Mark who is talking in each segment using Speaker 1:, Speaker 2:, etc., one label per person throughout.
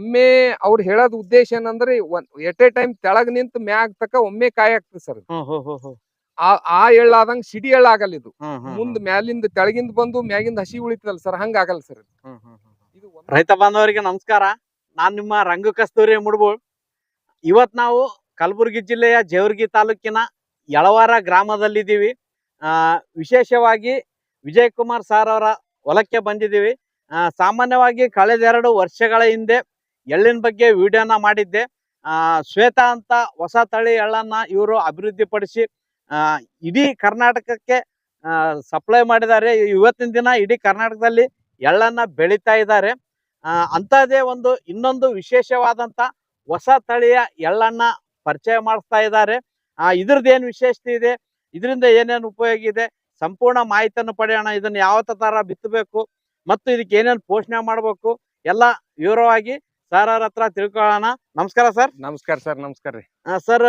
Speaker 1: ಒಮ್ಮೆ ಅವ್ರು ಹೇಳೋದ್ ಉದ್ದೇಶ ಏನಂದ್ರೆ ಎಟ್ ಎ ಟೈಮ್ ತೆಳಗ್ ನಿಂತ ಮ್ಯಾಗ್ ತಕ ಒಮ್ಮೆ ಕಾಯಿ ಆಗ್ತದೆ ಸರ್. ಆ ಎಳ್ಳಾದಂಗ್ ಸಿಡಿ ಎಳ್ಳಾಗಲ್ಲ ಇದು. ಮುಂದ್ ಮ್ಯಾಲಿಂದ ತೆಳಗಿಂದ ಬಂದು ಮ್ಯಾಗಿಂದ ಹಸಿ ಉಳಿತದಲ್ಲ ಸರ್ ಹಂಗ ಆಗಲ್ಲ ಸರ್. ಇದು.
Speaker 2: ರೈತ ಬಾಂಧವರಿಗೆ ನಮಸ್ಕಾರ. ನಾನ್ ನಿಮ್ಮ ರಂಗ ಕಸ್ತೂರಿ ಮುಡ್ಬೋಳ್. ಇವತ್ ನಾವು ಕಲಬುರಗಿ ಜಿಲ್ಲೆಯ ಜೇವರ್ಗಿ ತಾಲೂಕಿನ ಯಳವಾರ ಗ್ರಾಮದಲ್ಲಿದ್ದೀವಿ. ಆ ವಿಶೇಷವಾಗಿ ವಿಜಯ್ ಕುಮಾರ್ ಸರ್ ಅವರ ಹೊಲಕ್ಕೆ ಬಂದಿದ್ದೀವಿ. ಸಾಮಾನ್ಯವಾಗಿ ಕಳೆದೆರಡು ವರ್ಷಗಳ ಹಿಂದೆ ಎಳ್ಳಿನ ಬಗ್ಗೆ ವಿಡಿಯೋನ ಮಾಡಿದ್ದೆ. ಶ್ವೇತಾ ಅಂತ ಹೊಸ ತಳಿ ಎಳ್ಳನ್ನ ಇವರು ಅಭಿವೃದ್ಧಿಪಡಿಸಿ ಇಡೀ ಕರ್ನಾಟಕಕ್ಕೆ ಸಪ್ಲೈ ಮಾಡಿದ್ದಾರೆ. ಇವತ್ತಿನ ದಿನ ಇಡೀ ಕರ್ನಾಟಕದಲ್ಲಿ ಎಳ್ಳನ್ನ ಬೆಳೀತಾ ಇದ್ದಾರೆ. ಅಂಥದ್ದೇ ಒಂದು ಇನ್ನೊಂದು ವಿಶೇಷವಾದಂತ ಹೊಸ ತಳಿಯ ಎಳ್ಳನ್ನ ಪರಿಚಯ ಮಾಡಿಸ್ತಾ ಇದ್ದಾರೆ. ಆ, ಇದ್ರದ್ದು ಏನು ವಿಶೇಷತೆ ಇದೆ? ಇದರಿಂದ ಏನೇನು ಉಪಯೋಗ ಇದೆ? ಸಂಪೂರ್ಣ ಮಾಹಿತಿಯನ್ನು ಪಡೆಯೋಣ. ಇದನ್ನು ಯಾವ ತರ ಬಿತ್ತಬೇಕು ಮತ್ತು ಇದಕ್ಕೆ ಏನೇನು ಪೋಷಣೆ ಮಾಡಬೇಕು? ಎಲ್ಲ ವಿವರವಾಗಿ ಸರ್ ಅವ್ರ ಹತ್ರ ತಿಳ್ಕೊಳ್ಳೋಣ. ನಮಸ್ಕಾರ ಸರ್
Speaker 1: ನಮಸ್ಕಾರ ಸರ್ ನಮಸ್ಕಾರ ರೀ.
Speaker 2: ಸರ್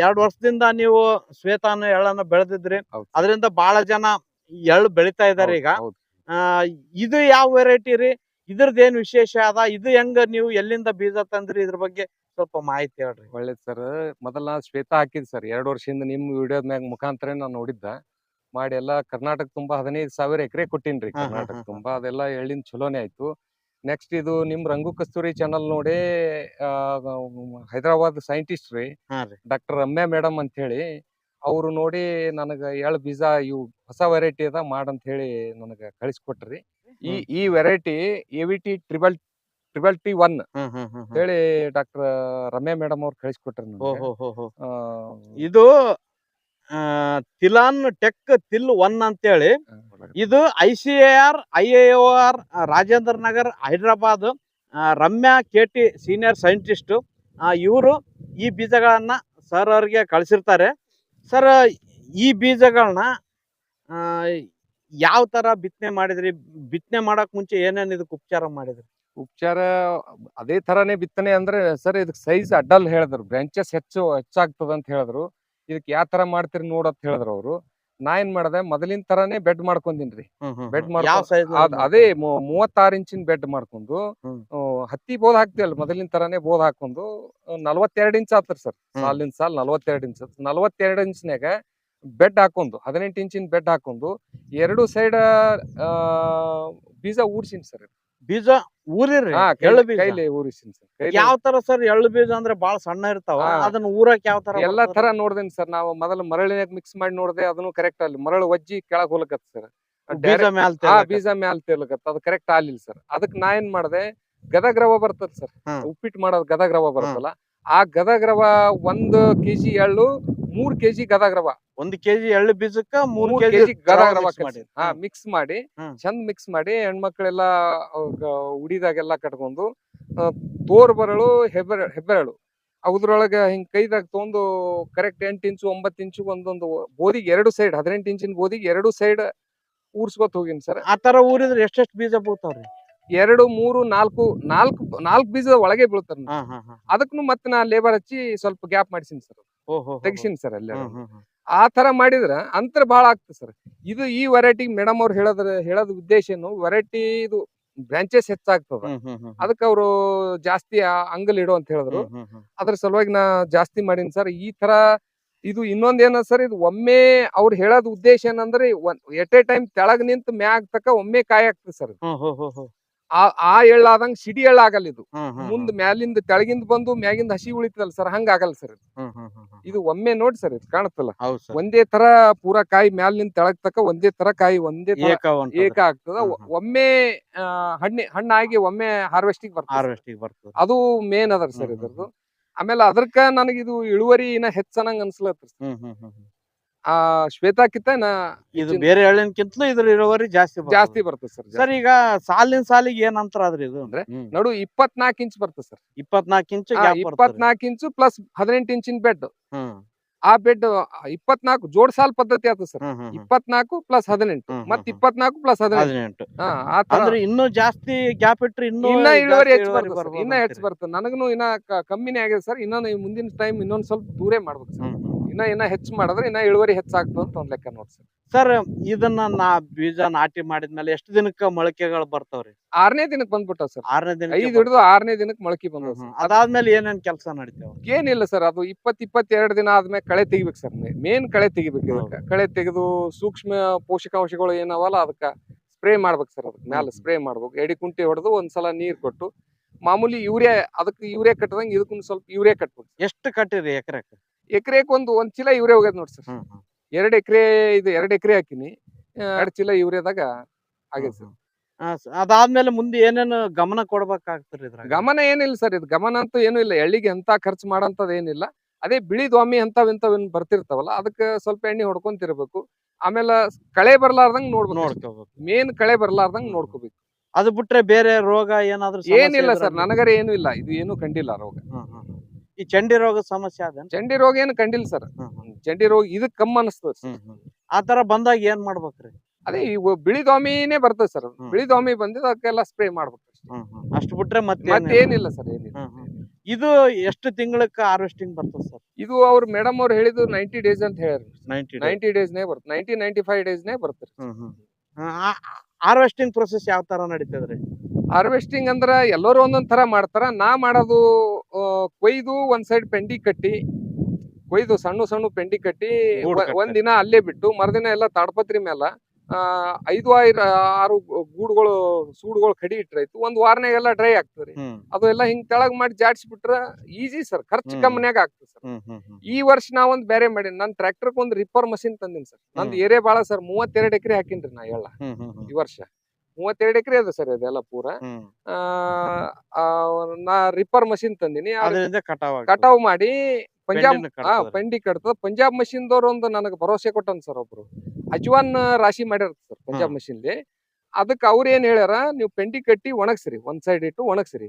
Speaker 2: ಎರಡ್ ವರ್ಷದಿಂದ ನೀವು ಶ್ವೇತಾನ ಎಳ್ಳನ್ನ ಬೆಳೆದಿದ್ರಿ.
Speaker 1: ಹೌದು.
Speaker 2: ಅದರಿಂದ ಬಹಳ ಜನ ಎಳ್ಳು ಬೆಳಿತಾ ಇದಾರೆ ಈಗ.
Speaker 1: ಹೌದು.
Speaker 2: ಆ, ಇದು ಯಾವ ವೆರೈಟಿ ರೀ? ಇದ್ರದ್ದು ಏನ್ ವಿಶೇಷ ಅದ? ಇದು ಹೆಂಗ ನೀವು ಎಲ್ಲಿಂದ ಬೀಜ ತಂದ್ರಿ? ಇದ್ರ ಬಗ್ಗೆ ಸ್ವಲ್ಪ ಮಾಹಿತಿ ಹೇಳ್ರಿ.
Speaker 1: ಒಳ್ಳೇದ್ ಸರ್ ಮೊದಲ ಶ್ವೇತಾ ಹಾಕಿದ್ ಸರ್ ಎರಡು ವರ್ಷದಿಂದ ನಿಮ್ ವಿಡಿಯೋದ ಮ್ಯಾಗ ಮುಖಾಂತರ ನಾನು ನೋಡಿದ್ದ. ಮಾಡಿ ಎಲ್ಲಾ ಕರ್ನಾಟಕ ತುಂಬಾ ಹದಿನೈದು ಸಾವಿರ ಎಕರೆ ಕೊಟ್ಟಿನ್ರಿ
Speaker 2: ಹಾ, ಹಾ,
Speaker 1: ಕರ್ನಾಟಕ
Speaker 2: ಹಾ, ಹಾ.
Speaker 1: ತುಂಬಾ. ಅದೆಲ್ಲ ಎಳ್ಳಿನ ಚಲೋನೆ ಆಯ್ತು. ನೆಕ್ಸ್ಟ್ ಇದು ನಿಮ್ ರಂಗು ಕಸ್ತೂರಿ ಚಾನಲ್ ನೋಡಿ ಹೈದರಾಬಾದ್ ಸೈಂಟಿಸ್ಟ್ ರೀ ಡಾಕ್ಟರ್ ರಮ್ಯಾ ಮೇಡಮ್ ಅಂತ ಹೇಳಿ ಅವ್ರು ನೋಡಿ ನನಗ ಎಳ್ ಬೀಜ ಇವು ಹೊಸ ವೆರೈಟಿ ಅದ ಮಾಡಂತ ಹೇಳಿ ನನಗ ಕಳಿಸ್ಕೊಟ್ರಿ. ಈ ಈ variety A V T triple triple T one. ಹೇಳಿ ಡಾಕ್ಟರ್ ರಮ್ಯಾ ಮೇಡಮ್ ಅವ್ರು ಕಳಿಸ್ಕೊಟ್ರಿ
Speaker 2: ಇದು ತಿಲಾನ್ ಟೆಕ್ ತಿಲ್ ಒನ್ ಅಂತೇಳಿ. ಇದು I C A R, I A R Rajendra Nagar, Hyderabad Ramya, K T senior scientist. ಇವರು ಈ ಬೀಜಗಳನ್ನ ಸರ್ ಅವ್ರಿಗೆ ಕಳಿಸಿರ್ತಾರೆ. ಸರ್, ಈ ಬೀಜಗಳನ್ನ ಯಾವ ತರ ಬಿತ್ತನೆ ಮಾಡಿದ್ರಿ? ಬಿತ್ತನೆ ಮಾಡಕ್ ಮುಂಚೆ ಏನೇನು ಇದಕ್ಕೆ ಉಪಚಾರ ಮಾಡಿದ್ರಿ?
Speaker 1: ಉಪಚಾರ ಅದೇ ತರಾನೇ ಬಿತ್ತನೆ ಅಂದ್ರೆ ಸರ್ ಇದಕ್ ಸೈಜ್ ಅಡ್ಡಲ್ ಹೇಳಿದ್ರು. ಬ್ರಾಂಚಸ್ ಹೆಚ್ಚು ಹೆಚ್ಚಾಗ್ತದ ಅಂತ ಹೇಳಿದ್ರು. ಇದಕ್ ಯಾವ ತರ ಮಾಡ್ತೀರಿ ನೋಡ್ ಅಂತ ಹೇಳಿದ್ರ ಅವರು. ನಾ ಏನ್ ಮಾಡ್ದೆ ಮೊದಲಿನ ತರಾನೇ ಬೆಡ್ ಮಾಡ್ಕೊಂಡಿನ್ರಿ. ಬೆಡ್
Speaker 2: ಮಾಡ್ಕೊಂಡ್
Speaker 1: ಅದೇ ಮೂವತ್ತಾರು ಇಂಚಿನ ಬೆಡ್ ಮಾಡ್ಕೊಂಡು ಹತ್ತಿ ಬೋದ್ ಹಾಕ್ತಿವಲ್ಲ ಮೊದಲಿನ ತರಾನೇ ಬೋದ್ ಹಾಕೊಂಡು ನಲ್ವತ್ತೆರಡು ಇಂಚ್ ಆತ್ರಿ ಸರ್. ಸಾಲಿನ ಸಾಲ್ ನಲ್ವತ್ತೆರಡು ಇಂಚ್. ನಲ್ವತ್ತೆರಡು ಇಂಚ್ನ್ಯಾಗ ಬೆಡ್ ಹಾಕೊಂಡು ಹದಿನೆಂಟು ಇಂಚಿನ ಬೆಡ್ ಹಾಕೊಂಡು ಎರಡು ಸೈಡ್ ಬೀಜ ಊರ್ಸಿನ್ ಸರ್
Speaker 2: ಬೀಜ ಊರಿರಿ
Speaker 1: ಹಾ
Speaker 2: ಎಳ್ಳು ಬೀಜ
Speaker 1: ಕೈಲಿ ಊರಿಸಿನ್ ಸರ್ ಕೈಲಿ
Speaker 2: ಯಾವ ತರ ಸರ್ ಎಳ್ಳು ಬೀಜ ಅಂದ್ರೆ ಬಾಳ ಸಣ್ಣ ಇರ್ತಾವ
Speaker 1: ಹಾ.
Speaker 2: ಅದನ್ನ ಊರಕ್ ಯಾವ ತರ
Speaker 1: ಎಲ್ಲಾ? ತರ ನೋಡ್ದೇನಿ ಸರ್ ನಾವು ಮೊದಲು ಮರಳಿನಾಗ ಮಿಕ್ಸ್ ಮಾಡಿ ನೋಡ್ದೆ ಅದನ್ನು ಕರೆಕ್ಟ್ ಅಲ್ಲಿ ಮರಳು ಒಜ್ಜಿ ಕೆಳಗ್ ಹೋಲಕತ್ ಸರ್
Speaker 2: ಬೀಜ ಮ್ಯಾಲ್
Speaker 1: ಆ
Speaker 2: ಅದ್
Speaker 1: ಬೀಜ ಮ್ಯಾಲ್ ತೇಲಕತ್ತ ಅದು ಕರೆಕ್ಟ್ ಆಗ್ಲಿಲ್ಲ ಸರ್ ಅದಕ್ ನಾ ಏನ್ ಮಾಡ್ದೆ ಗದಗ್ ರವ ಬರ್ತದ ಸರ್. ಉಪ್ಪಿಟ್ಟು ಮಾಡೋದ್ ಗದಗ್ ರವ ಬರ್ತಲ್ಲ ಆ ಗದಗ್ ರವ ಒಂದ್ ಕೆಜಿ ಎಳ್ಳು ಮೂರ್ ಕೆಜಿ ಗದಗ ರವ
Speaker 2: ಒಂದ್ ಕೆಜಿ ಎಳ್ಳು ಬೀಜಕ್ಕ ಮೂರ್ ಕೆಜಿ
Speaker 1: ಗದಗ ರವ
Speaker 2: ಮಾಡಿ
Speaker 1: ಹಾ ಮಿಕ್ಸ್ ಮಾಡಿ ಚಂದ ಮಿಕ್ಸ್ ಮಾಡಿ ಹೆಣ್ಮಕ್ಳೆಲ್ಲ ಉಡಿದಾಗೆಲ್ಲಾ ಕಟ್ಕೊಂಡು ತೋರ್ ಬರಳು ಹೆಬ್ಬೆರ ಹೆಬ್ಬೆರಳು. ಅದ್ರೊಳಗ ಹಿಂಗ್ ಕೈದಾಗ ತಗೊಂಡು ಕರೆಕ್ಟ್ ಎಂಟ್ ಇಂಚು ಒಂಬತ್ತು ಇಂಚು ಒಂದೊಂದು ಬೋದಿಗೆ ಎರಡು ಸೈಡ್ ಹದಿನೆಂಟು ಇಂಚಿನ ಬೋದಿಗೆ ಎರಡು ಸೈಡ್ ಊರ್ಸ್ಕೊತ ಹೋಗಿನಿ ಸರ್.
Speaker 2: ಆ ತರ ಊರಿದ್ರೆ ಎಷ್ಟೆಷ್ಟು ಬೀಜ ಬೀಳ್ತಾವ್ರಿ?
Speaker 1: ಎರಡು ಮೂರು ನಾಲ್ಕು ನಾಲ್ಕು ನಾಲ್ಕು ಬೀಜದ ಒಳಗೆ ಬೀಳ್ತಾರ ಅದಕ್ಕೂ ಮತ್ತೆ ನಾ ಲೇಬರ್ ಹಚ್ಚಿ ಸ್ವಲ್ಪ ಗ್ಯಾಪ್ ಮಾಡಿಸಿನಿ ಸರ್. ತೆಗಿಸಿನಿ ಸರ್ ಅಲ್ಲೇ. ಆ ತರ ಮಾಡಿದ್ರ ಅಂತರ ಬಹಳ ಆಗ್ತದೆ ಸರ್ ಇದು ಈ ವೆರೈಟಿ ಮೇಡಮ್ ಅವ್ರು ಹೇಳದ್ರ ಹೇಳೋದ್ ಉದ್ದೇಶ ಏನು ವೆರೈಟಿ ಇದು ಬ್ರಾಂಚಸ್ ಹೆಚ್ಚಾಗ್ತದ. ಅದಕ್ಕೆ ಅವರು ಜಾಸ್ತಿ ಅಂಗಲ್ ಇಡು ಅಂತ ಹೇಳಿದ್ರು. ಅದ್ರ ಸಲುವಾಗಿ ನಾ ಜಾಸ್ತಿ ಮಾಡೀನಿ ಸರ್ ಈ ತರ ಇದು ಇನ್ನೊಂದೇನ ಸರ್ ಇದು ಒಮ್ಮೆ ಅವ್ರು ಹೇಳೋದ್ ಉದ್ದೇಶ ಏನಂದ್ರೆ ಎಟ್ ಎ ಟೈಮ್ ತೆಳಗ್ ನಿಂತ ಮ್ಯಾಗ್ ತಕ ಒಮ್ಮೆ ಕಾಯಿ ಆಗ್ತದೆ ಸರ್. ಆ ಆ ಎಳ್ಳಾದಂಗ್ ಸಿಡಿ ಎಳ್ಳಾಗಲ್ಲ ಇದು. ಮುಂದ್ ಮ್ಯಾಲಿಂದ ತೆಳಗಿಂದ ಬಂದು ಮ್ಯಾಗಿಂದ ಹಸಿ ಉಳಿತದಲ್ಲ ಸರ್ ಹಂಗ ಆಗಲ್ಲ ಸರ್
Speaker 2: ಹ್ಮ್.
Speaker 1: ಇದು ಒಮ್ಮೆ ನೋಡಿ ಸರ್ ಇದು ಕಾಣುತ್ತಲ್ಲ. ಒಂದೇ ತರ ಪೂರಾ ಕಾಯಿ ಮ್ಯಾಲಿಂದ ತೆಳಗ್ ತಕ್ಕ ಒಂದೇ ತರ ಕಾಯಿ ಒಂದೇ
Speaker 2: ಏಕ
Speaker 1: ಆಗ್ತದ. ಒಮ್ಮೆ ಹಣ್ಣೆ ಹಣ್ಣಿ ಹಣ್ಣಾಗಿ ಒಮ್ಮೆ ಹಾರ್ವೆಸ್ಟಿಂಗ್ ಬರ್ತದೆ
Speaker 2: ಬರ್ತದೆ.
Speaker 1: ಅದು ಮೇನ್ ಅದರ ಸರ್ ಇದ್ರದ್ದು. ಆಮೇಲೆ ಅದಕ್ಕ ನನಗಿದು ಇದು ಇಳುವರಿ ಇನ್ನ ಹೆಚ್ಚನಂಗ್ ಅನ್ಸ್ಲತ್ರಿ ಆ ಶ್ವೇತಾಕಿತ
Speaker 2: ಇದು ಬೇರೆ ಎಳ್ಳಿನಕ್ಕಿಂತಲೂ ಇದ್ರ ಇಳುವರಿ ಜಾಸ್ತಿ ಬರ್ತದೆ.
Speaker 1: ಜಾಸ್ತಿ ಬರ್ತದೆ ಸರ್
Speaker 2: ಸರ್ ಈಗ ಸಾಲಿನ ಸಾಲಿಗೆ ಏನ್ ಅಂತಾರ ಆದ್ರಿ ಇದು
Speaker 1: ಅಂದ್ರೆ
Speaker 2: ಹ್ಮ್.
Speaker 1: ನಡು ಇಪ್ಪತ್ನಾಲ್ಕು ಇಂಚ್ ಬರ್ತದೆ ಸರ್
Speaker 2: ಇಪ್ಪತ್ನಾಕ್ ಇಂಚ್ ಗ್ಯಾಪ್
Speaker 1: ಇಪ್ಪತ್ನಾಲ್ಕು ಇಂಚು ಪ್ಲಸ್ ಹದಿನೆಂಟು ಇಂಚಿನ ಬೆಡ್
Speaker 2: ಹ್ಮ್
Speaker 1: ಆ ಬೆಡ್ ಇಪ್ಪತ್ನಾಲ್ಕು ಜೋಡ್ ಸಾಲ್ ಪದ್ಧತಿ ಆಯ್ತು ಸರ್
Speaker 2: ಹ್ಮ್ ಹ್ಮ್ ಹ್ಮ್.
Speaker 1: ಇಪ್ಪತ್ನಾಲ್ಕು ಪ್ಲಸ್ ಹದಿನೆಂಟು
Speaker 2: ಹ್ಮ್,
Speaker 1: ಮತ್
Speaker 2: ಹ್ಮ್.
Speaker 1: ಇಪ್ಪತ್ನಾಲ್ಕು ಪ್ಲಸ್ ಹದಿನೆಂಟು
Speaker 2: ಹದಿನೆಂಟು
Speaker 1: ಹಾ ಆ ತರ
Speaker 2: ಅಂದ್ರೆ ಇನ್ನೂ ಜಾಸ್ತಿ ಗ್ಯಾಪ್ ಇಟ್ರೆ ಇನ್ನೂ
Speaker 1: ಇನ್ನ ಇಳುವರಿ ಹೆಚ್ಚು
Speaker 2: ಇಳುವರಿ
Speaker 1: ಬರ್ತದೆ.
Speaker 2: ಬರ್ಬೋದು
Speaker 1: ಇನ್ನ ಹೆಚ್ಚು
Speaker 2: ಅಂತೀರಿ.
Speaker 1: ಬರ್ತದೆ ನನಗೂ ಇನ್ನ ಕ- ಕಮ್ಮಿನೇ ಆಗಿದೆ ಸರ್ ಇನ್ನೊಂದು ಈ ಮುಂದಿನ ಟೈಮ್ ಇನ್ನೊಂದ್ ಸ್ವಲ್ಪ ದೂರೇ ಮಾಡ್ಬೇಕು ಸರ್
Speaker 2: ಹ್ಮ್, ಹ್ಮ್.
Speaker 1: ಇನ್ನ ಇನ್ನ ಹೆಚ್ಚು ಮಾಡಿದ್ರೆ ಇನ್ನ ಇಳುವರಿ ಹೆಚ್ಚಾಗ್ತದೆ ಅಂತ ಒಂದ್ ಲೆಕ್ಕ ನೋಡಿ ಸರ್
Speaker 2: ಸರ್ ಇದನ್ನ ನಾ ಬೀಜ ನಾಟಿ ಮಾಡಿದ್ಮೇಲೆ ಎಷ್ಟು ದಿನಕ್ಕ ಮೊಳಕೆಗಳು ಬರ್ತಾವ್ರಿ?
Speaker 1: ಆರನೇ ದಿನಕ್ಕೆ ಬಂದ್ಬಿಟ್ಟ ಸರ್.
Speaker 2: ಆರನೇ ದಿನ
Speaker 1: ಐದು ಹಿಡಿದು ಆರನೇ ದಿನಕ್ಕೆ ಮೊಳಕೆ ಬಂದ್
Speaker 2: ಅದಾದ್ಮೇಲೆ ಏನೇನ್ ಕೆಲಸ ನಡೀತಾವ?
Speaker 1: ಏನಿಲ್ಲ ಸರ್ ಅದು ಇಪ್ಪತ್ ಇಪ್ಪತ್ತೆರಡು ದಿನ ಆದ್ಮೇಲೆ ಕಳೆ ತೆಗಿಬೇಕು ಸರ್. ಮೇನ್ ಕಳೆ ತೆಗಿಬೇಕು ಇದಕ್ಕೆ. ಕಳೆ ತೆಗೆದು ಸೂಕ್ಷ್ಮ ಪೋಷಕಾಂಶಗಳು ಏನವಲ್ಲ ಅದಕ್ಕ ಸ್ಪ್ರೇ ಮಾಡ್ಬೇಕು ಸರ್ ಅದಕ್ಕೆ ಮ್ಯಾಲ ಸ್ಪ್ರೇ ಮಾಡ್ಬೇಕು. ಎಡಿ ಕುಂಟಿ ಹೊಡೆದು ಒಂದ್ಸಲ ನೀರ್ ಕೊಟ್ಟು ಮಾಮೂಲಿ ಯೂರಿಯಾ ಅದಕ್ಕೆ ಯೂರಿಯಾ ಕಟ್ಟದಂಗೆ ಇದಕ್ಕೂ ಸ್ವಲ್ಪ ಯೂರಿಯಾ ಕಟ್ಬೇಕು
Speaker 2: ಎಷ್ಟು ಕಟ್ಟಿರಿ ಎಕರೆಕ?
Speaker 1: ಎಕರೆಕ್ ಒಂದು ಒಂದ್ ಚೀಲ ಯೂರಿಯಾ ಹೋಗ್ಯದ ನೋಡಿ ಸರ್. ಎರಡ್ ಎಕರೆ ಇದು ಎರಡ್ ಎಕರೆ ಹಾಕಿನಿ. ಎರಡ್ ಚೀಲ ಯೂರಿಯಾದಾಗ ಆಗೈತೆ ಸರ್.
Speaker 2: ಅದಾದ್ಮೇಲೆ ಮುಂದೆ ಏನೇನು ಗಮನ ಕೊಡ್ಬೇಕಾಗ್ತರಿ ಇದ್ರಾಗ?
Speaker 1: ಗಮನ ಏನಿಲ್ಲ ಸರ್ ಇದು ಗಮನ ಅಂತೂ ಏನು ಇಲ್ಲ. ಎಳ್ಳಿಗೆ ಎಂತ ಖರ್ಚು ಮಾಡಂತದ್ ಏನಿಲ್ಲ. ಅದೇ ಬಿಳಿ ದ್ವಾಮಿ ಅಂತಾವ್ ಇಂಥವ್ ಏನ್ ಬರ್ತಿರ್ತಾವಲ್ಲ ಅದಕ್ಕೆ ಸ್ವಲ್ಪ ಎಣ್ಣೆ ಹೊಡ್ಕೊಂತಿರ್ಬೇಕು. ಆಮೇಲೆ ಕಳೆ ಬರ್ಲಾರ್ದಂಗ್ ನೋಡ್ಬೇಕು
Speaker 2: ನೋಡ್ಕೋಬೇಕು.
Speaker 1: ಮೇನ್ ಕಳೆ ಬರ್ಲಾರ್ದಂಗ್ ನೋಡ್ಕೋಬೇಕು.
Speaker 2: ಅದು ಬಿಟ್ರೆ ಬೇರೆ ರೋಗ ಏನಾದ್ರೂ ಸಮಸ್ಯೆ
Speaker 1: ಏನಿಲ್ಲ ಸರ್ ನನಗರ ಏನು ಇಲ್ಲ. ಇದು ಏನು ಕಂಡಿಲ್ಲ ರೋಗ.
Speaker 2: ಹ್ಮ್. ಈ ಚಂಡಿ ರೋಗ ಸಮಸ್ಯೆ ಅದ
Speaker 1: ಚಂಡಿ ರೋಗ ಏನು ಕಂಡಿಲ್ಲ ಸರ್. ಚಂಡಿ ರೋಗ ಇದಕ್ ಕಮ್ಮಿ ಅನಿಸ್ತದ
Speaker 2: ಆ ತರ ಬಂದಾಗ ಏನ್ ಮಾಡ್ಬೇಕ್ರಿ?
Speaker 1: ಅದೇ ಈಗ ಬಿಳಿ ದ್ವಾಮಿನೇ ಬರ್ತದೆ ಸರ್. ಬಿಳಿ ದ್ವಾಮಿ ಬಂದಿದ್ದು ಅದಕ್ಕೆಲ್ಲ ಸ್ಪ್ರೇ ಮಾಡ್ಬೇಕು ಅಷ್ಟೇ.
Speaker 2: ಬಿಟ್ರೆ ಮತ್ತೆ
Speaker 1: ಏನಿಲ್ಲ ಸರ್ ಏನಿಲ್ಲ.
Speaker 2: ಇದು ಎಷ್ಟು ತಿಂಗಳಕ್ಕ ಹಾರ್ವೆಸ್ಟಿಂಗ್ ಬರ್ತದೆ ಸರ್?
Speaker 1: ಇದು ಅವ್ರ ಮೇಡಮ್ ಅವ್ರು ಹೇಳಿದ್ರು ನೈಂಟಿ ಡೇಸ್ ಅಂತ ಹೇಳಿ
Speaker 2: ನೈಂಟಿ
Speaker 1: ಡೇಸ್ ನೇ ಬರುತ್ತೆ ನೈಂಟಿ ನೈಂಟಿ ಫೈವ್ ಡೇಸ್ನೇ ಬರ್ತದೆ.
Speaker 2: ಹಾರ್ವೆಸ್ಟಿಂಗ್ ಪ್ರೊಸೆಸ್ ಯಾವ ತರ ನಡೀತದ್ರಿ?
Speaker 1: ಹಾರ್ವೆಸ್ಟಿಂಗ್ ಅಂದ್ರ ಎಲ್ಲರೂ ಒಂದೊಂದ್ ತರ ಮಾಡ್ತಾರ. ನಾ ಮಾಡೋದು ಕೊಯ್ದು ಒಂದ್ ಸೈಡ್ ಪೆಂಡಿ ಕಟ್ಟಿ ಕೊಯ್ದು ಸಣ್ಣ ಸಣ್ಣ ಪೆಂಡಿ ಕಟ್ಟಿ
Speaker 2: ಒಂದಿನ
Speaker 1: ಒಂದ್ ದಿನ ಅಲ್ಲೇ ಬಿಟ್ಟು ಮರುದಿನ ಎಲ್ಲ ತಾಡ್ಪತ್ರಿ ಮೇಲೆ ಐದು ಐದು ಆರು ಗೂಡುಗಳು ಸೂಡುಗಳು ಕಡಿ ಇಟ್ಟರೈತು ಒಂದ್ ವಾರನಾಗೆಲ್ಲ ಡ್ರೈ ಆಗ್ತದ್ರಿ ಅದು ಎಲ್ಲ ಹಿಂಗ್ ತೆಳಗ್ ಮಾಡಿ ಜಾಡ್ಸಿ ಬಿಟ್ರ ಈಜಿ ಸರ್ ಖರ್ಚು
Speaker 2: ಕಮ್ಮಿನಾಗ
Speaker 1: ಕಮ್ಮನ್ಯಾಗ ಆಗ್ತದೆ ಸರ್ ಈ ವರ್ಷ ನಾ ಒಂದ್ ಬೇರೆ ಮಾಡೀನಿ. ನನ್ ಟ್ರ್ಯಾಕ್ಟರ್ ಒಂದ್ ರಿಪ್ಪರ್ ಮಷಿನ್ ತಂದಿನಿ ಸರ್ ನಂದು. ಏರಿಯಾ ಬಾಳ ಸರ್ ಮೂವತ್ತೆರಡು ಎಕರೆ ಹಾಕಿನ್ರಿ ನಾ ಎಲ್ಲ ಈ ವರ್ಷ. ಮೂವತ್ತೆರಡು ಎಕರೆ ಅದ ಸರ್ ಅದೆಲ್ಲ ಪೂರ. ಆ, ಆ, ನಾ ರಿಪ್ಪರ್ ಮಷಿನ್ ತಂದಿನಿ.
Speaker 2: ಅದರಿಂದ ಕಟಾವ್
Speaker 1: ಕಟಾವ್ ಮಾಡಿ ಪಂಜಾಬ್ ಹಾ. ಪಂಡಿ ಕಟ್ತದ. ಪಂಜಾಬ್ ಮಷಿನ್ ದವ್ರ ಒಂದು ನನಗೆ ಭರವಸೆ ಕೊಟ್ಟನ್ ಸರ್ ಒಬ್ರು. ಅಜ್ವಾನ್ ರಾಶಿ ಮಾಡ್ಯಾರ ಸರ್ ಪಂಜಾಬ್
Speaker 2: ಮಷಿನ್
Speaker 1: ಮಷಿನ್ಲಿ. ಅದಕ್ಕೆ ಅವ್ರ ಏನ್ ಹೇಳ್ಯಾರ ನೀವು ಪೆಂಡಿ ಕಟ್ಟಿ ಒಣಗ್ಸ್ರಿ ಒಂದ್ ಸೈಡ್ ಇಟ್ಟು ಒಣಗ್ಸ್ರಿ.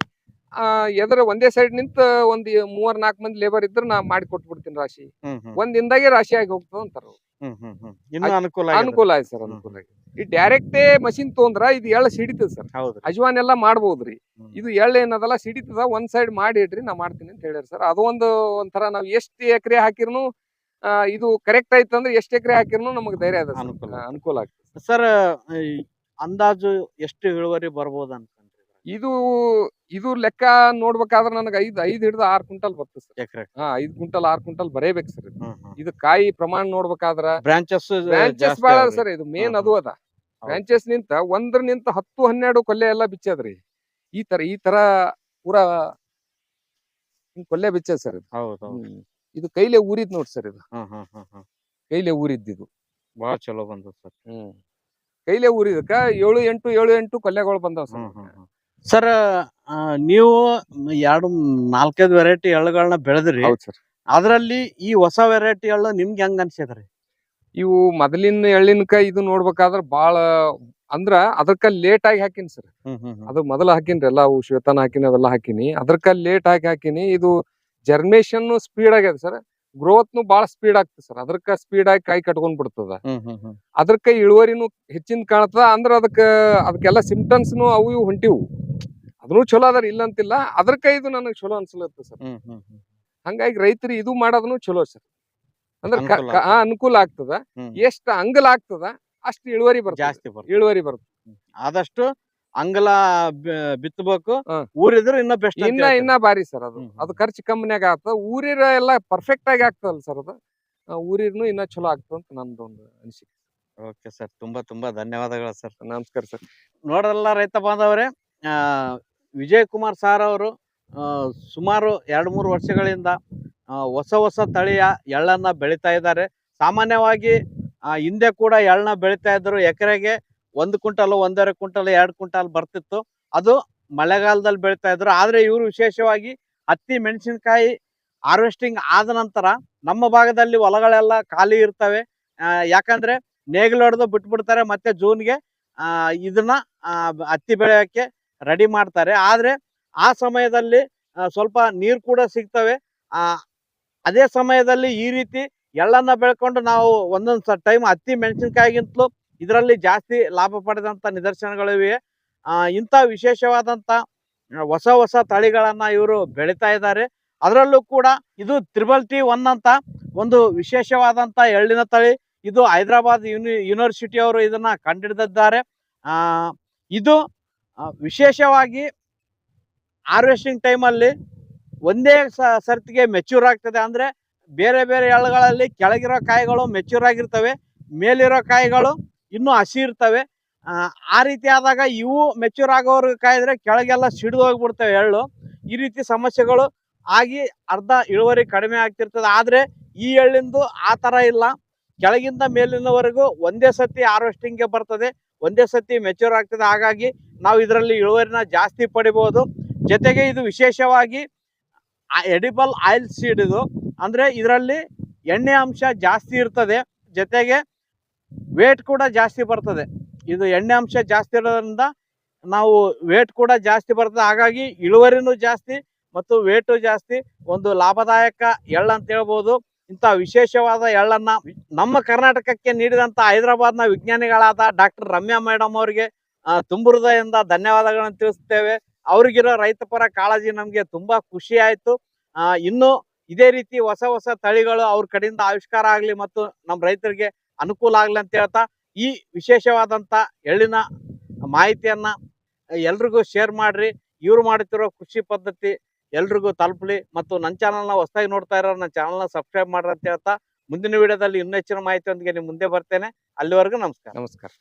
Speaker 1: ಆ ಎದ್ರ ಒಂದೇ ಸೈಡ್ ನಿಂತ ಒಂದ್ ಮೂವರ್ ನಾಲ್ಕ್ ಮಂದಿ ಲೇಬರ್ ಇದ್ರೆ ನಾ ಮಾಡಿ ಕೊಟ್ಬಿಡ್ತೀನಿ ರಾಶಿ. ಒಂದ್ ರಾಶಿ ಆಗಿ ಹೋಗ್ತದ ಅಂತಾರ ಅವ್ರು.
Speaker 2: ಇನ್ನು ಅನುಕೂಲ ಆಗಿದೆ.
Speaker 1: ಅನುಕೂಲ ಆಯ್ತು ಸರ್ ಅನುಕೂಲ ಆಗಿ ಈ ಡೈರೆಕ್ಟೇ ಮಷಿನ್ ತೊಂದ್ರ ಇದು ಎಳ್ಳ ಸಿಡಿತದ ಸರ್.
Speaker 2: ಹೌದು
Speaker 1: ಅಜ್ವಾನ್ ಎಲ್ಲ ಮಾಡ್ಬೋದ್ರಿ. ಇದು ಎಳ್ಳ ಏನದಲ್ಲ ಸಿಡಿತದ ಒಂದ್ ಸೈಡ್ ಮಾಡಿ ಇಡ್ರಿ ನಾ ಮಾಡ್ತೀನಿ ಅಂತ ಹೇಳಿರಿ ಸರ್. ಅದು ಒಂದು ಒಂಥರ ನಾವ್ ಎಷ್ಟ್ ಎಕರೆ ಹಾಕಿರ್ನು ಇದು ಕರೆಕ್ಟ್ ಆಯ್ತು ಅಂದ್ರೆ ಎಷ್ಟ್ ಎಕರೆ ಹಾಕಿರ್ನು ನಮಗ್ ಧೈರ್ಯ ಅದ
Speaker 2: ಅನುಕೂಲ.
Speaker 1: ಅನುಕೂಲ ಆಗ್ತದೆ.
Speaker 2: ಸರ್ ಅಂದಾಜು ಎಷ್ಟು ಇಳುವರಿ ಬರ್ಬೋದಂತ?
Speaker 1: ಇದು ಇದು ಲೆಕ್ಕ ನೋಡ್ಬೇಕಾದ್ರೆ ನನಗೆ ಐದ್ ಐದ್ ಹಿಡಿದು ಆರ್ ಕ್ವಿಂಟಲ್ ಬರ್ತದೆ ಸರ್.
Speaker 2: ಎಕರೆ.
Speaker 1: ಹಾ ಐದ್ ಕ್ವಿಂಟಲ್ ಆರ್ ಕ್ವಿಂಟಲ್ ಬರೇಬೇಕು ಸರ್ ಇದು. ಇದು ಕಾಯಿ ಪ್ರಮಾಣ ನೋಡ್ಬೇಕಾದ್ರ
Speaker 2: ಬ್ರಾಂಚಸ್
Speaker 1: ಬ್ರಾಂಚಸ್ ಬಾಳ ಸರ್ ಇದು ಮೇನ್ ಅದು ಅದ. ಬ್ರಾಂಚಸ್ ನಿಂತ ಒಂದ್ರ ನಿಂತ ಹತ್ತು ಹನ್ನೆರಡು ಕೊಲ್ಲೆ ಎಲ್ಲ ಬಿಚ್ಚದ್ರಿ. ಈ ತರ ಈ ತರ ಪೂರಾ ಹಿಂಗ್ ಕೊಲ್ಲೆ ಬಿಚ್ಚದ್ ಸರ್ ಇದು.
Speaker 2: ಹೌದು
Speaker 1: ಹ್ಮ್. ಇದು ಕೈಲೇ ಊರಿದ್ ನೋಡ್ ಸರ್ ಇದು.
Speaker 2: ಕೈಲೆ ಹ್ಮ್ ಹ್ಮ್ ಹ್ಮ್.
Speaker 1: ಕೈಲೇ ಊರಿದ್ದು ಇದು.
Speaker 2: ಬಹಳ ಚಲೋ ಬಂದ ಸರ್.
Speaker 1: ಹ್ಮ್. ಕೈಲೆ ಊರಿದಕ್ಕ ಏಳು ಎಂಟು ಏಳು ಎಂಟು ಕೊಲ್ಲೆಗಳು ಬಂದಾವ ಸರ್
Speaker 2: ಸರ್ ನೀವು ಎರಡು ನಾಲ್ಕೈದು ವೆರೈಟಿ ಎಳ್ಳುಗಳನ್ನ ಬೆಳೆದ್ರಿ.
Speaker 1: ಹೌದ್ ಸರ್.
Speaker 2: ಅದರಲ್ಲಿ ಈ ಹೊಸ ವೆರೈಟಿ ಎಳ್ಳು ನಿಮ್ಗೆ ಹೆಂಗ್ ಅನ್ಸಿದ್ರಿ
Speaker 1: ಇವು ಮೊದಲಿನ ಎಳ್ಳಿನಕ ಇದು ನೋಡ್ಬೇಕಾದ್ರ ಬಾಳ ಅಂದ್ರ ಅದಕ್ಕ ಲೇಟ್ ಆಗಿ ಹಾಕಿನಿ ಸರ್. ಅದು ಮೊದಲ ಹಾಕಿನ್ರಿ ಎಲ್ಲ ಅವು ಶ್ವೇತನ ಹಾಕಿನಿ ಅವೆಲ್ಲ ಹಾಕಿನಿ. ಅದಕ್ಕ ಲೇಟ್ ಆಗಿ ಹಾಕಿನಿ. ಇದು ಜರ್ಮೇಶನ್ ಸ್ಪೀಡ್ ಆಗ್ಯದ ಸರ್. ಗ್ರೋತ್ನು ಬಾಳ ಸ್ಪೀಡ್ ಆಗ್ತದೆ ಸರ್. ಅದಕ್ಕ ಸ್ಪೀಡ್ ಆಗಿ ಕಾಯಿ ಕಟ್ಕೊಂಡ್ ಬಿಡ್ತದ. ಅದಕ್ಕ ಇಳುವರಿನು ಹೆಚ್ಚಿನ ಕಾಣ್ತದ. ಅಂದ್ರ ಅದಕ್ಕ ಅದಕ್ಕೆಲ್ಲ ಸಿಂಪ್ಟಮ್ಸ್ನು ಅವು ಇವು ಹೊಂಟಿವು. ಅದನ್ನು ಚಲೋ ಅದಾರ ಇಲ್ಲ ಅಂತಿಲ್ಲ ಅದಕ್ಕ ಇದು ನನಗೆ ಚಲೋ ಅನ್ಸಲತ್ತ ಸರ್. ಹಂಗಾಗಿ ರೈತರು ಇದು ಮಾಡೋದನ್ನು ಚಲೋ ಸರ್. ಅಂದ್ರೆ ಕ-
Speaker 2: ಅನುಕೂಲ
Speaker 1: ಕ- ಆಗ್ತದ. ಎಷ್ಟ್ ಅಂಗಲ ಆಗ್ತದ ಅಷ್ಟು ಇಳುವರಿ ಬರ್ತದೆ. ಇಳುವರಿ ಬರ್ತದೆ.
Speaker 2: ಆದಷ್ಟು ಅಂಗಲ ಬಿತ್ತಬೇಕು. ಊರಿದ್ರೆ ಇನ್ನ ಬೆಸ್ಟ್
Speaker 1: ಇನ್ನ ಇನ್ನ ಬಾರಿ ಸರ್ ಅದು. ಅದು ಖರ್ಚು ಕಮ್ಮಿನಾಗ ಆಗ್ತದ. ಊರಿರ ಎಲ್ಲ ಪರ್ಫೆಕ್ಟ್ ಆಗಿ ಆಗ್ತದಲ್ಲ ಸರ್ ಅದು. ಊರಿರ್ನು ಇನ್ನ ಚಲೋ ಆಗ್ತದ ಅಂತ ನಂದೊಂದು ಅನಿಸಿಕೆ.
Speaker 2: ಓಕೆ ಸರ್ ತುಂಬಾ ತುಂಬಾ ಧನ್ಯವಾದಗಳು ಸರ್
Speaker 1: ನಮಸ್ಕಾರ ಸರ್
Speaker 2: ನೋಡಲ್ಲ ರೈತ ಬಾಂಧವರೇ ಆ, ವಿಜಯ್ ಕುಮಾರ್ ಸಾರ್ ಅವರು ಸುಮಾರು ಎರಡು ಮೂರು ವರ್ಷಗಳಿಂದ ಹೊಸ ಹೊಸ ತಳಿಯ ಎಳ್ಳನ್ನ ಬೆಳಿತಾ ಇದ್ದಾರೆ. ಸಾಮಾನ್ಯವಾಗಿ ಹಿಂದೆ ಕೂಡ ಎಳ್ಳನ್ನ ಬೆಳಿತಾ ಇದ್ರು ಎಕರೆಗೆ ಒಂದು ಕ್ವಿಂಟಲ್, ಒಂದೂವರೆ ಕ್ವಿಂಟಲ್, ಎರಡು ಕ್ವಿಂಟಲ್ ಬರ್ತಿತ್ತು. ಅದು ಮಳೆಗಾಲದಲ್ಲಿ ಬೆಳಿತಾ ಇದ್ರು. ಆದ್ರೆ ಇವರು ವಿಶೇಷವಾಗಿ ಹತ್ತಿ, ಮೆಣಸಿನಕಾಯಿ ಹಾರ್ವೆಸ್ಟಿಂಗ್ ಆದ ನಂತರ ನಮ್ಮ ಭಾಗದಲ್ಲಿ ಹೊಲಗಳೆಲ್ಲ ಖಾಲಿ ಇರ್ತವೆ. ಯಾಕಂದ್ರೆ ನೇಗಿಲು ಹೊಡೆದು ಬಿಟ್ಬಿಡ್ತಾರೆ, ಮತ್ತೆ ಜೂನ್ಗೆ ಇದನ್ನ ಹತ್ತಿ ಬೆಳೆಯಕ್ಕೆ ರೆಡಿ ಮಾಡ್ತಾರೆ. ಆದ್ರೆ ಆ ಸಮಯದಲ್ಲಿ ಸ್ವಲ್ಪ ನೀರು ಕೂಡ ಸಿಗ್ತವೆ. ಅದೇ ಸಮಯದಲ್ಲಿ ಈ ರೀತಿ ಎಳ್ಳನ್ನ ಬೆಳ್ಕೊಂಡು ನಾವು ಒಂದೊಂದ್ ಟೈಮ್ ಹತ್ತಿ, ಮೆಣಸಿನಕಾಯಿಗಿಂತಲೂ ಇದರಲ್ಲಿ ಜಾಸ್ತಿ ಲಾಭ ಪಡೆದಂತ ನಿದರ್ಶನಗಳಿವೆ. ಇಂಥ ವಿಶೇಷವಾದಂತ ಆ, ಹೊಸ ಹೊಸ ತಳಿಗಳನ್ನು ಇವರು ಬೆಳೀತಾ ಇದ್ದಾರೆ. ಅದರಲ್ಲೂ ಕೂಡ ಇದು ತ್ರಿಬಲ್ ಟಿ ಒನ್ ಅಂತ ಒಂದು ವಿಶೇಷವಾದಂತ ಎಳ್ಳಿನ ತಳಿ. ಇದು ಹೈದರಾಬಾದ್ ಯೂನಿ ಯೂನಿವರ್ಸಿಟಿ ಅವರು ಇದನ್ನ ಕಂಡುಹಿಡಿದಿದ್ದಾರೆ ಆ, ಇದು ವಿಶೇಷವಾಗಿ ಹಾರ್ವೆಸ್ಟಿಂಗ್ ಟೈಮಲ್ಲಿ ಒಂದೇ ಸರ್ತಿಗೆ ಮೆಚೂರ್ ಆಗ್ತದೆ. ಅಂದ್ರೆ ಬೇರೆ ಬೇರೆ ಎಳ್ಳುಗಳಲ್ಲಿ ಕೆಳಗಿರೋ ಕಾಯಿಗಳು ಮೆಚೂರ್ ಆಗಿರ್ತವೆ. ಮೇಲಿರೋ ಕಾಯಿಗಳು ಇನ್ನೂ ಹಸಿ ಇರ್ತವೆ. ಆ, ರೀತಿ ಆದಾಗ ಇವು ಮೆಚೂರ್ ಆಗೋರ್ಗೆ ಕಾಯಿದ್ರೆ ಕೆಳಗೆಲ್ಲ ಸಿಡಿದು ಹೋಗ್ಬಿಡ್ತವೆ ಎಳ್ಳು. ಈ ರೀತಿ ಸಮಸ್ಯೆಗಳು ಆಗಿ ಅರ್ಧ ಇಳುವರಿ ಕಡಿಮೆ ಆಗ್ತಿರ್ತದೆ. ಆದ್ರೆ ಈ ಎಳ್ಳಿಂದು ಆ ಥರ ಇಲ್ಲ. ಕೆಳಗಿಂದ ಮೇಲಿನವರೆಗೂ ಒಂದೇ ಸತಿ ಹಾರ್ವೆಸ್ಟಿಂಗ್ಗೆ ಬರ್ತದೆ. ಒಂದೇ ಸತಿ ಮೆಚೂರ್ ಆಗ್ತದೆ. ಹಾಗಾಗಿ ನಾವು ಇದರಲ್ಲಿ ಇಳುವರಿನ ಜಾಸ್ತಿ ಪಡಿಬೋದು. ಜೊತೆಗೆ ಇದು ವಿಶೇಷವಾಗಿ ಎಡಿಬಲ್ ಆಯಿಲ್ ಸೀಡ್ ಇದು. ಅಂದ್ರೆ ಇದರಲ್ಲಿ ಎಣ್ಣೆ ಅಂಶ ಜಾಸ್ತಿ ಇರ್ತದೆ. ಜೊತೆಗೆ ವೇಟ್ ಕೂಡ ಜಾಸ್ತಿ ಬರ್ತದೆ. ಇದು ಎಣ್ಣೆ ಅಂಶ ಜಾಸ್ತಿ ಇರೋದ್ರಿಂದ ನಾವು ವೇಟ್ ಕೂಡ ಜಾಸ್ತಿ ಬರ್ತದೆ. ಹಾಗಾಗಿ ಇಳುವರಿನೂ ಜಾಸ್ತಿ ಮತ್ತು ವೇಟು ಜಾಸ್ತಿ ಒಂದು ಲಾಭದಾಯಕ ಎಳ್ಳು ಅಂತ ಹೇಳ್ಬೋದು. ಇಂಥ ವಿಶೇಷವಾದ ಎಳ್ಳನ್ನ ನಮ್ಮ ಕರ್ನಾಟಕಕ್ಕೆ ನೀಡಿದಂತ ಹೈದರಾಬಾದ್ನ ವಿಜ್ಞಾನಿಗಳಾದ ಡಾಕ್ಟರ್ ರಮ್ಯಾ ಮೇಡಮ್ ಅವರಿಗೆ ತುಂಬ ಹೃದಯದಿಂದ ಧನ್ಯವಾದಗಳನ್ನು ತಿಳಿಸ್ತೇವೆ. ಅವ್ರಿಗಿರೋ ರೈತಪರ ಕಾಳಜಿ ನಮಗೆ ತುಂಬಾ ಖುಷಿ ಆಯ್ತು. ಇನ್ನು ಇದೇ ರೀತಿ ಹೊಸ ಹೊಸ ತಳಿಗಳು ಅವ್ರ ಕಡೆಯಿಂದ ಆವಿಷ್ಕಾರ ಆಗಲಿ ಮತ್ತು ನಮ್ಮ ರೈತರಿಗೆ ಅನುಕೂಲ ಆಗಲಿ ಅಂತ ಹೇಳ್ತಾ ಈ ವಿಶೇಷವಾದಂತ ಎಳ್ಳಿನ ಮಾಹಿತಿಯನ್ನ ಎಲ್ರಿಗೂ ಶೇರ್ ಮಾಡ್ರಿ. ಇವ್ರು ಮಾಡುತ್ತಿರೋ ಕೃಷಿ ಪದ್ಧತಿ ಎಲ್ರಿಗೂ ತಲುಪಲಿ. ಮತ್ತು ನನ್ನ ಚಾನಲ್ನ ಹೊಸದಾಗಿ ನೋಡ್ತಾ ಇರೋ ನನ್ನ ಚಾನಲ್ನ ಸಬ್ಸ್ಕ್ರೈಬ್ ಮಾಡ್ರಿ ಅಂತ ಹೇಳ್ತಾ ಮುಂದಿನ ವಿಡಿಯೋದಲ್ಲಿ ಇನ್ನೂ ಹೆಚ್ಚಿನ ಮಾಹಿತಿಯೊಂದಿಗೆ ನಿಮ್ಮ ಮುಂದೆ ಬರ್ತೇನೆ. ಅಲ್ಲಿವರೆಗೂ ನಮಸ್ಕಾರ.
Speaker 1: ನಮಸ್ಕಾರ.